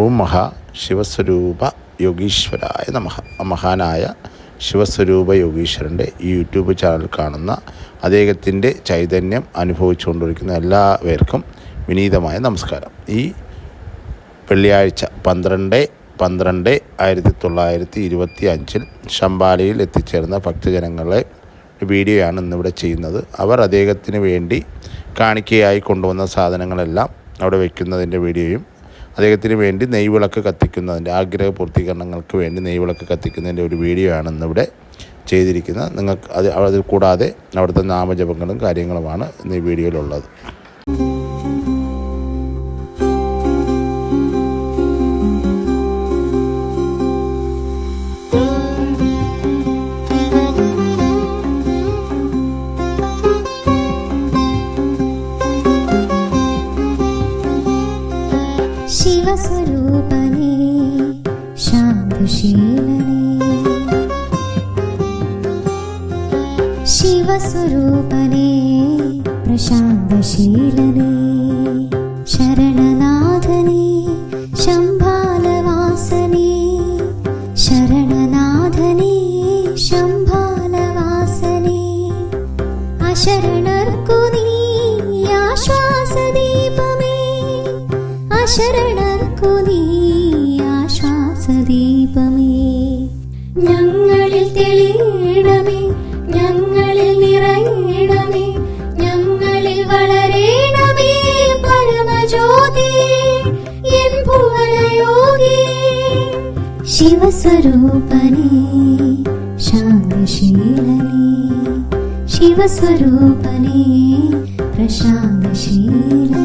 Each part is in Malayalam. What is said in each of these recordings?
ഓം മഹാ ശിവസ്വരൂപ യോഗീശ്വരായ നമഃ മഹാനായ ശിവസ്വരൂപ യോഗീശ്വരന്റെ ഈ യൂട്യൂബ് ചാനൽ കാണുന്ന അദ്ദേഹത്തിന്റെ ചൈതന്യം അനുഭവിച്ചുകൊണ്ടിരിക്കുന്ന എല്ലാവർക്കും വിനീതമായ നമസ്കാരം. ഈ വെള്ളിയാഴ്ച പന്ത്രണ്ട് പന്ത്രണ്ട് ആയിരത്തി തൊള്ളായിരത്തി ഇരുപത്തി അഞ്ചിൽ ശമ്പാലയിൽ എത്തിച്ചേർന്ന ഭക്തജനങ്ങളെ വീഡിയോയാണ് ഇന്നിവിടെ ചെയ്യുന്നത്. അവർ അദ്ദേഹത്തിന് വേണ്ടി കാണിക്കയായി കൊണ്ടുവന്ന സാധനങ്ങളെല്ലാം അവിടെ വയ്ക്കുന്നതിന്റെ വീഡിയോയും അദ്ദേഹത്തിന് വേണ്ടി നെയ്വിളക്ക് കത്തിക്കുന്നതിന്റെ ആഗ്രഹ പൂർത്തീകരണങ്ങൾക്ക് വേണ്ടി നെയ്വിളക്ക് കത്തിക്കുന്നതിന്റെ ഒരു വീഡിയോ ആണ് ഇന്നിവിടെ ചെയ്തിരിക്കുന്നത്. നിങ്ങൾക്ക് അത് അത് കൂടാതെ അവിടുത്തെ നാമജപങ്ങളും കാര്യങ്ങളുമാണ് ഇന്ന് ഈ വീഡിയോയിലുള്ളത് ശിവസ്വരൂപനേ ശാന്തുശീലനേ ശിവസ്വരൂപനേ പ്രശാന്തശീലനേ ശരണനാഥനേ ശംഭാലവാസനേ ശരണനാഥനേ ശംഭാലവാസനേ അശരണർക്കു അശരണർക്കു നീ ആശ്വാസദീപമേ ഞങ്ങളിൽ തെളിയണമേ ഞങ്ങളിൽ നിറയണമേ ഞങ്ങളിൽ വളരേണമേ പരമജ്യോതി എൻ ഭുവനയോഗി ശിവസ്വരൂപനേ ശാന്തശീലനേ. ശിവസ്വരൂപനേ പ്രശാന്തശീലനേ.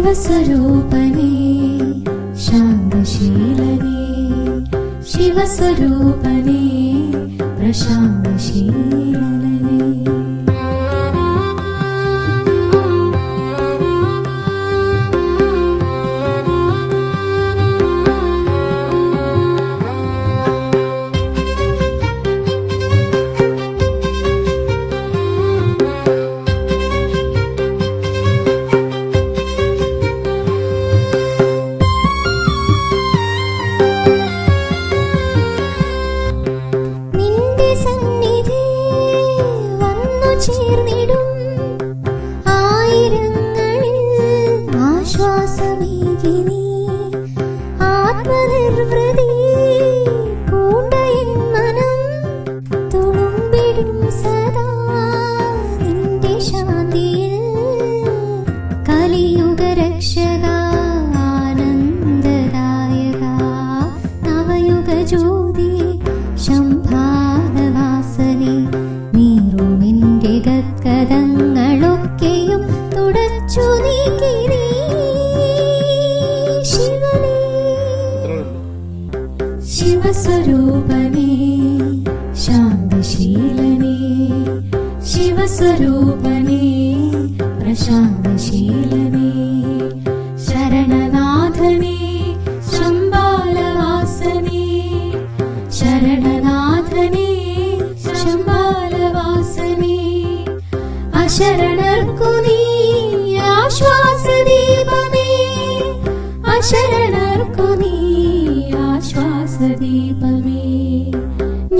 शिवस्वरूपने शान्तशीलने शिवस्वरूप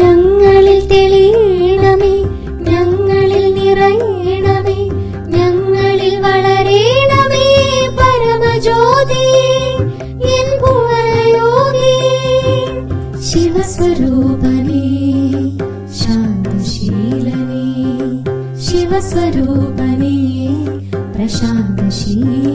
ഞങ്ങളിൽ തെളിയണമേ ഞങ്ങളിൽ നിറയണമേ ഞങ്ങളിൽ വളരേണമേ പരമജ്യോതി എൻ ശിവസ്വരൂപ देवस्वरूपने प्रशान्तशीरी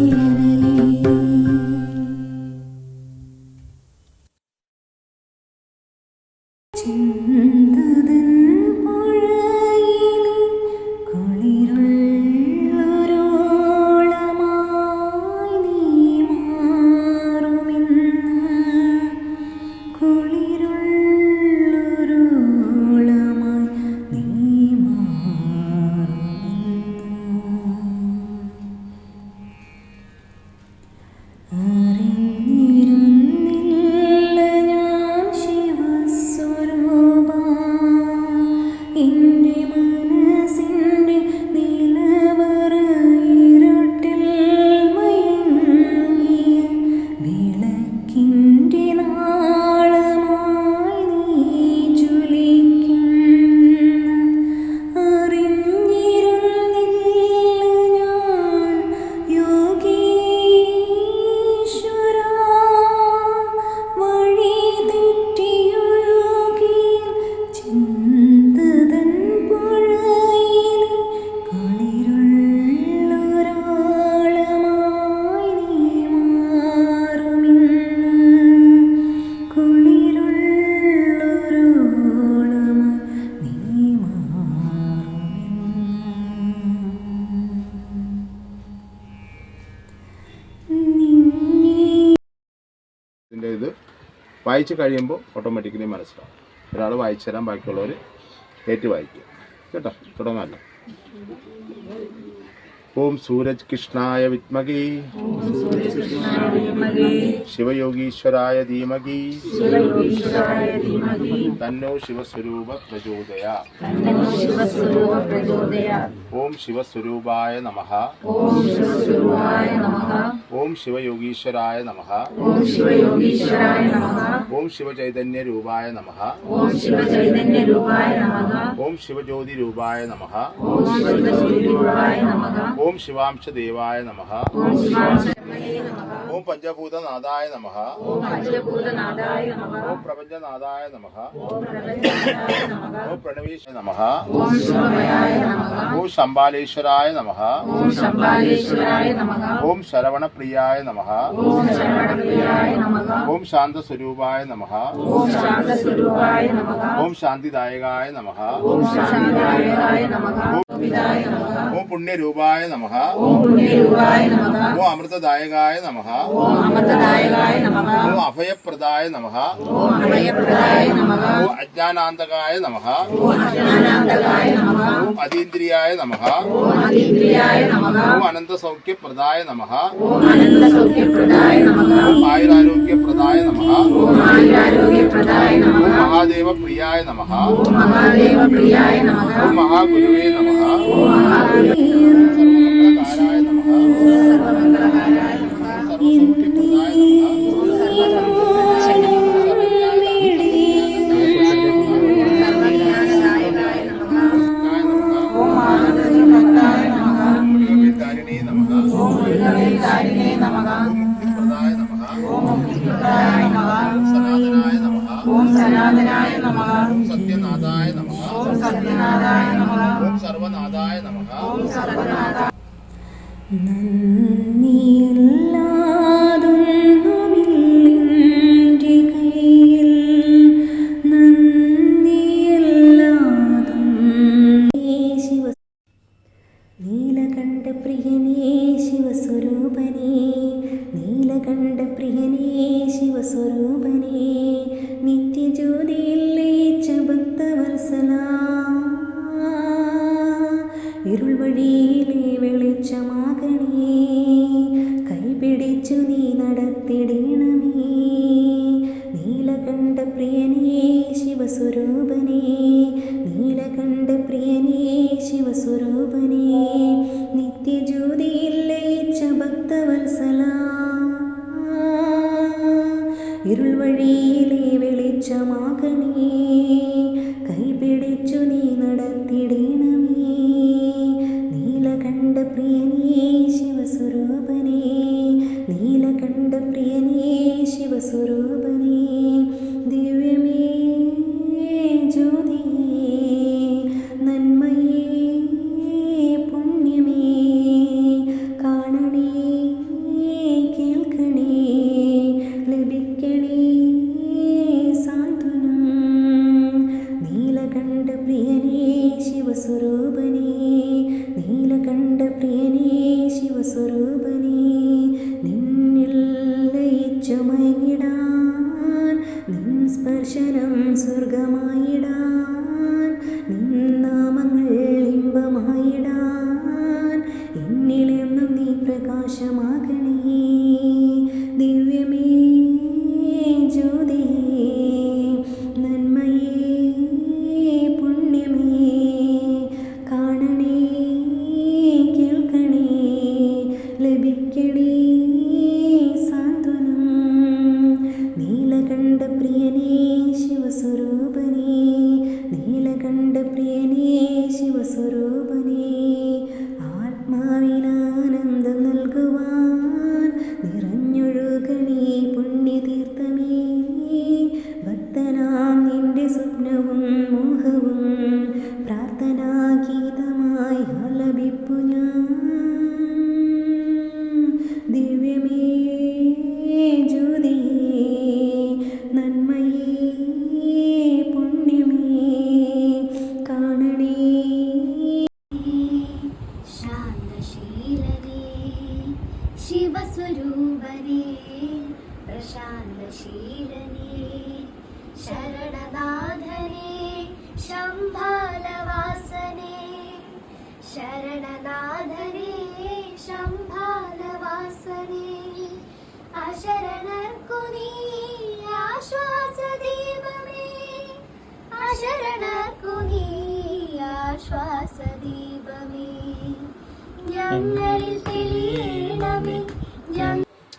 വായിച്ച് കഴിയുമ്പോൾ ഓട്ടോമാറ്റിക്കലി മനസ്സിലാവും. ഒരാൾ വായിച്ചു തരാൻ ബാക്കിയുള്ളവർ ഏറ്റു വായിക്കുക കേട്ടോ? തുടങ്ങാമല്ലോ ഓം സൂരജ് കൃഷ്ണായ വിത്മകി शिवयोगीश्वराय धीमहि तन्नो शिवस्वरूप प्रचोदया। ओम शिवस्वरूपाय नमः। ओम शिवयोगीश्वराय नमः। ओम शिवचैतन्य रूपाय नमः। ओम शिवज्योति रूपाय नमः। ओम शिवांश देवाय नमः। ഓം ശിവസ്വരൂപായ നമ ഓം ശിവയോഗീശ്വരായ നമ ഓം രൂപായ നമ ഓം രൂപായ നമ ഓം ദേവായ നമ ഓം പഞ്ചഭൂതനാഥായ നമ ഓം പ്രപഞ്ചനാഥായ നമ ഓം പ്രണവീശ നമ ഓം ശംബാലേശ്വരായ നമ ഓം ശരവണപ്രിയായ നമ ഓം ശാന്തസ്വരൂപായ നമ ഓം ശാന്തിദായകായ നമ ഓം പുണ്യരൂപായ നമ ഓ അമൃതദായകായ നമ ഓ അഭയപ്രദായ നമ ഓ അജ്ഞാനാന്തകായ നമ ഓം അതീന്ദ്രിയായ നമ ഓം അനന്തസൗഖ്യപ്രദായ നമ ഓം ആയുരാരോഗ്യപ്രദായ നമ ഓം മഹാദേവപ്രിയായ നമ. ഓം മഹാഗുരുവേ നമ. സർവമംഗളകാരായ നമ. സർവസൗഖ്യപ്രദായ നമഃ. ഓം സത്യനാഥായ നമഃ. ഓം സർവനാഥായ നമഃ. നന്ദിയില്ലാതൊന്നുമില്ലെന്റെ നീലകണ്ഠ പ്രിയനേ ശിവസ്വരൂപനേ ലയിച്ച ഭക്തവത്സല ഇരുൾ വഴിയിലെ വെളിച്ചമാകണേ കൈപിടിച്ചു നീ നടത്തിടണമേ. നീലകണ്ഠ പ്രിയനേ ശിവസ്വരൂപനേ നീലകണ്ഠ പ്രിയനേ ശിവസ്വരൂപനേ. നിത്യജ്യോതിയിൽ ലയിച്ച ഭക്തവത്സല പ്രിയനേ ശിവസ്വരൂപനേ ആത്മാവിനാനന്ദം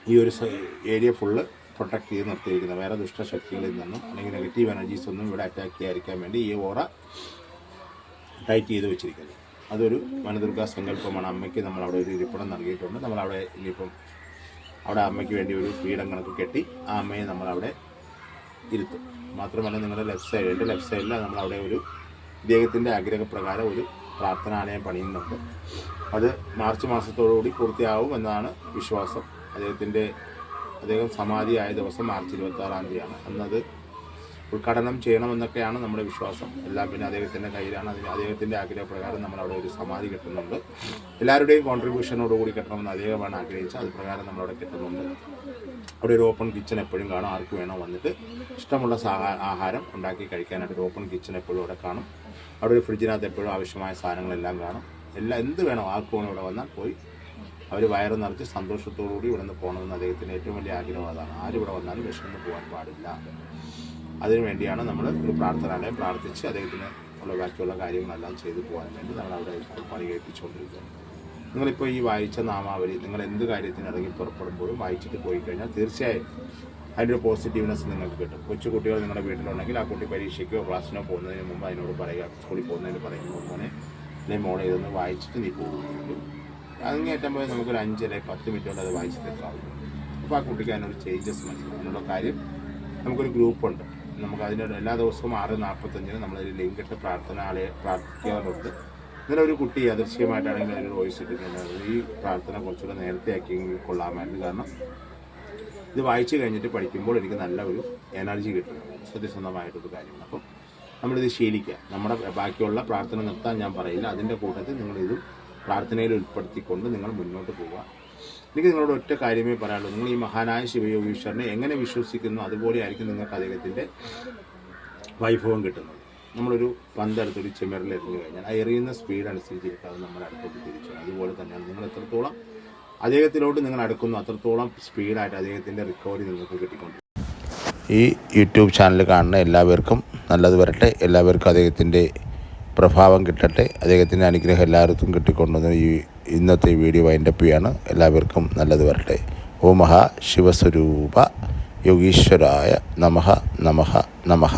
ഈ ഒരു ഏരിയ ഫുള്ള് പ്രൊട്ടക്ട് ചെയ്ത് നിർത്തിയിരിക്കുന്നത് വേറെ ദുഷ്ടശക്തികളിൽ നിന്നും അല്ലെങ്കിൽ നെഗറ്റീവ് എനർജീസ് ഒന്നും ഇവിടെ അറ്റാക്ക് ചെയ്യാതിരിക്കാൻ വേണ്ടി ഈ ഓറ ടൈറ്റ് ചെയ്ത് വെച്ചിരിക്കുന്നത് അതൊരു വനദുർഗാ സങ്കല്പമാണ്. അമ്മയ്ക്ക് നമ്മൾ അവിടെ ഒരു ഇരിപ്പിടം നൽകിയിട്ടുണ്ട്. നമ്മളവിടെ ഇനിയിപ്പം അവിടെ അമ്മയ്ക്ക് വേണ്ടി ഒരു പീഠം കണക്ക് കെട്ടി ആ അമ്മയെ നമ്മളവിടെ ഇരുത്തും. മാത്രമല്ല നിങ്ങളുടെ ലെഫ്റ്റ് സൈഡ് എന്റെ ലെഫ്റ്റ് സൈഡിൽ നമ്മൾ അവിടെ ഒരു ഇദ്ദേഹത്തിന്റെ ആഗ്രഹപ്രകാരം ഒരു പ്രാർത്ഥനാലയം പണിയുന്നുണ്ട്. അത് മാർച്ച് മാസത്തോടുകൂടി പൂർത്തിയാവും എന്നാണ് വിശ്വാസം. അദ്ദേഹത്തിന്റെ അദ്ദേഹം സമാധിയായ ദിവസം മാർച്ച് ഇരുപത്തി ആറാം തീയതിയാണ്. അന്നത് ഉദ്ഘാടനം ചെയ്യണമെന്നൊക്കെയാണ് നമ്മുടെ വിശ്വാസം. എല്ലാം പിന്നെ അദ്ദേഹത്തിന്റെ കയ്യിലാണ്. അതിന് അദ്ദേഹത്തിന്റെ ആഗ്രഹപ്രകാരം നമ്മൾ അവിടെ ഒരു സമാധി കെട്ടുന്നുണ്ട്. എല്ലാവരുടെയും കോൺട്രിബ്യൂഷനോടുകൂടി കെട്ടണമെന്ന് അദ്ദേഹമാണ് ആഗ്രഹിച്ചത്. അത് പ്രകാരം നമ്മളവിടെ കെട്ടുന്നുണ്ട്. അവിടെ ഒരു ഓപ്പൺ കിച്ചൺ എപ്പോഴും കാണും. ആർക്ക് വേണോ വന്നിട്ട് ഇഷ്ടമുള്ള ആഹാരം ഉണ്ടാക്കി കഴിക്കാനായിട്ട് ഒരു ഓപ്പൺ കിച്ചൺ എപ്പോഴും അവിടെ കാണും. അവിടെ ഒരു ഫ്രിഡ്ജിനകത്ത് എപ്പോഴും ആവശ്യമായ സാധനങ്ങളെല്ലാം കാണും. എല്ലാം എന്ത് വേണോ ആർക്ക് വേണോ ഇവിടെ വന്നാൽ പോയി. അവർ വയറ് നിറച്ച് സന്തോഷത്തോടുകൂടി ഇവിടെ നിന്ന് പോകണമെന്ന് അദ്ദേഹത്തിന്റെ ഏറ്റവും വലിയ ആഗ്രഹം അതാണ്. ആരും ഇവിടെ വന്നാലും വിഷമം പോകാൻ പാടില്ല. അതിനു വേണ്ടിയാണ് നമ്മൾ ഒരു പ്രാർത്ഥനാലയം പ്രാർത്ഥിച്ച് അദ്ദേഹത്തിന് ഉള്ള ബാക്കിയുള്ള കാര്യങ്ങളെല്ലാം ചെയ്തു പോകാൻ വേണ്ടി നമ്മൾ അവിടെ പണി കഴിപ്പിച്ചുകൊണ്ടിരിക്കുന്നത് നിങ്ങളിപ്പോൾ ഈ വായിച്ച നാമാവലി നിങ്ങൾ എന്ത് കാര്യത്തിന് ഇറങ്ങി പുറപ്പെടുമ്പോഴും വായിച്ചിട്ട് പോയി കഴിഞ്ഞാൽ തീർച്ചയായും അതിന്റെ ഒരു പോസിറ്റീവ്നെസ് നിങ്ങൾക്ക് കിട്ടും. കൊച്ചു കുട്ടികൾ നിങ്ങളുടെ വീട്ടിലുണ്ടെങ്കിൽ ആ കുട്ടി പരീക്ഷയ്ക്കോ ക്ലാസ്സിനോ പോകുന്നതിന് മുമ്പ് അതിനോട് പറയുക സ്കൂളിൽ പോകുന്നതിന് പറയുമ്പോൾ മോനെ അല്ലെങ്കിൽ മോളെ ഇതൊന്ന് വായിച്ചിട്ട് നീ പോകും. അങ്ങേറ്റം പോയി നമുക്കൊരു അഞ്ചര പത്ത് മിനിറ്റ് കൊണ്ട് അത് വായിച്ച് തീർക്കാവുള്ളൂ അപ്പോൾ ആ കുട്ടിക്ക് അതിനൊരു ചേഞ്ചസ് മനസ്സിലാവും. അതിനുള്ള കാര്യം നമുക്കൊരു ഗ്രൂപ്പുണ്ട് നമുക്ക് അതിനൊരു എല്ലാ ദിവസവും ആറ് നാൽപ്പത്തഞ്ചിന് നമ്മളൊരു ലിങ്ക് ഇട്ട് പ്രാർത്ഥനാലയ പ്രാർത്ഥിക്കാറുണ്ട്. ഇങ്ങനെ ഒരു കുട്ടി അദൃശ്യമായിട്ടാണെങ്കിൽ അതിന് വോയിസ് ഇട്ടിട്ടുണ്ട്. ഈ പ്രാർത്ഥന കുറച്ചുകൂടെ നേരത്തെ ആക്കിയെങ്കിൽ കൊള്ളാമായിരുന്നു. കാരണം ഇത് വായിച്ചു കഴിഞ്ഞിട്ട് പഠിക്കുമ്പോൾ എനിക്ക് നല്ല ഒരു എനർജി കിട്ടും. സത്യസന്ധമായിട്ടൊരു കാര്യമാണ്. അപ്പം നമ്മളിത് ശീലിക്കുക നമ്മുടെ ബാക്കിയുള്ള പ്രാർത്ഥന നിർത്താൻ ഞാൻ പറയില്ല. അതിന്റെ കൂട്ടത്തിൽ നിങ്ങളിത് പ്രാർത്ഥനയിൽ ഉൾപ്പെടുത്തിക്കൊണ്ട് നിങ്ങൾ മുന്നോട്ട് പോവുക. എനിക്ക് നിങ്ങളോട് ഒറ്റ കാര്യമേ പറയാനുള്ളൂ. നിങ്ങൾ ഈ മഹാനായ ശിവയോഗീശ്വരനെ എങ്ങനെ വിശ്വസിക്കുന്നു അതുപോലെ ആയിരിക്കും നിങ്ങൾക്ക് അദ്ദേഹത്തിന്റെ വൈഭവം കിട്ടുന്നത്. നമ്മളൊരു പന്തെടുത്തൊരു ചെമ്മറിൽ എറിഞ്ഞു കഴിഞ്ഞാൽ ആ എറിയുന്ന സ്പീഡ് അനുസരിച്ച് അത് നമ്മുടെ അടുത്തോട്ട് തിരിച്ചു അതുപോലെ തന്നെയാണ് നിങ്ങൾ എത്രത്തോളം അദ്ദേഹത്തിലോട്ട് നിങ്ങൾ അടുക്കുന്നു അത്രത്തോളം സ്പീഡായിട്ട് അദ്ദേഹത്തിന്റെ റിക്കവറി നിങ്ങൾക്ക് കിട്ടിക്കൊണ്ട് ഈ യൂട്യൂബ് ചാനൽ കാണുന്ന എല്ലാവർക്കും നല്ലത് വരട്ടെ. എല്ലാവർക്കും അദ്ദേഹത്തിന്റെ പ്രഭാവം കിട്ടട്ടെ. അദ്ദേഹത്തിന്റെ അനുഗ്രഹം എല്ലാവർക്കും കിട്ടിക്കൊണ്ടുവന്ന ഈ ഇന്നത്തെ വീഡിയോ വൈൻഡപ്പിയാണ് എല്ലാവർക്കും നല്ലത് വരട്ടെ. ഓ മഹാ ശിവസ്വരൂപ യോഗീശ്വരായ നമഹ നമഹ നമഃ.